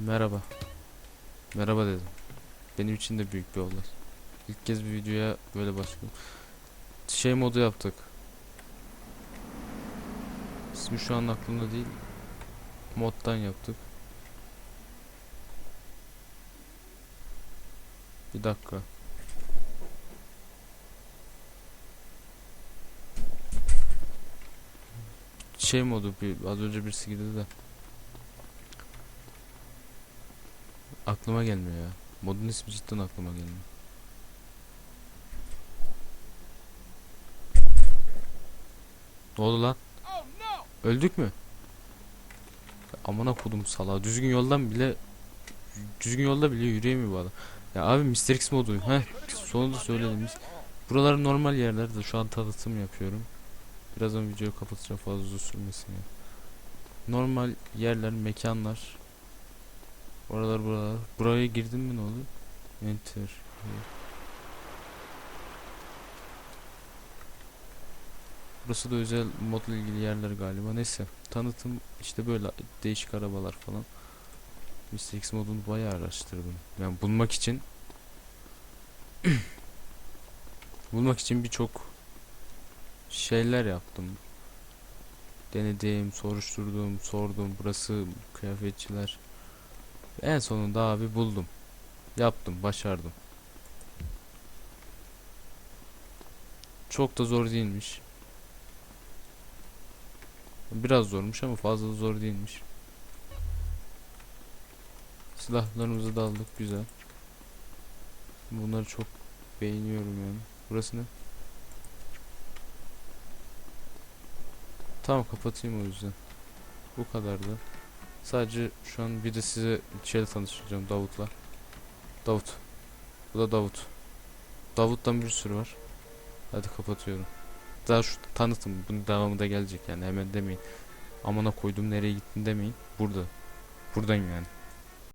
Merhaba. Merhaba dedim. Benim için de büyük bir olay. İlk kez bir videoya böyle başladım. Şey modu yaptık. İsmi şu an aklımda değil. Moddan yaptık. Bir dakika. Şey modu bir az önce birisi girdi de. Aklıma gelmiyor ya. Modun ismi cidden aklıma gelmiyor. Ne oldu lan? Öldük mü? Amına kodum sala. Düzgün yoldan bile düzgün yolda bile yürüyemiyor bu adam. Ya abi Mr. X modu. Heh, sonunda söyledim. Buralar normal yerlerde şu an tanıtım yapıyorum. Birazdan videoyu kapatacağım fazla uzun sürmesin ya. Normal yerler, mekanlar. Oralar buralar. Buraya girdim mi ne oluyor? Enter. Burası da özel modla ilgili yerler galiba. Neyse. Tanıtım işte böyle değişik arabalar falan. Mr. X modunu bayağı araştırdım. Yani bulmak için bulmak için birçok şeyler yaptım. Denedim, soruşturdum, sordum. Burası kıyafetçiler. En sonunda abi buldum. Yaptım, başardım. Çok da zor değilmiş. Biraz zormuş ama fazla da zor değilmiş. Silahlarımızı da aldık güzel. Bunları çok beğeniyorum yani. Burası ne? Tamam kapatayım o yüzden. Bu kadardı. Sadece şu an bir de size şeyle tanıştıracağım Davut'la. Davut. Bu da Davut. Davut'tan bir sürü var. Hadi kapatıyorum. Daha şu tanıtım. Bunun devamı da gelecek yani hemen demeyin. Amına koydum nereye gittin demeyin. Burada. Buradayım yani.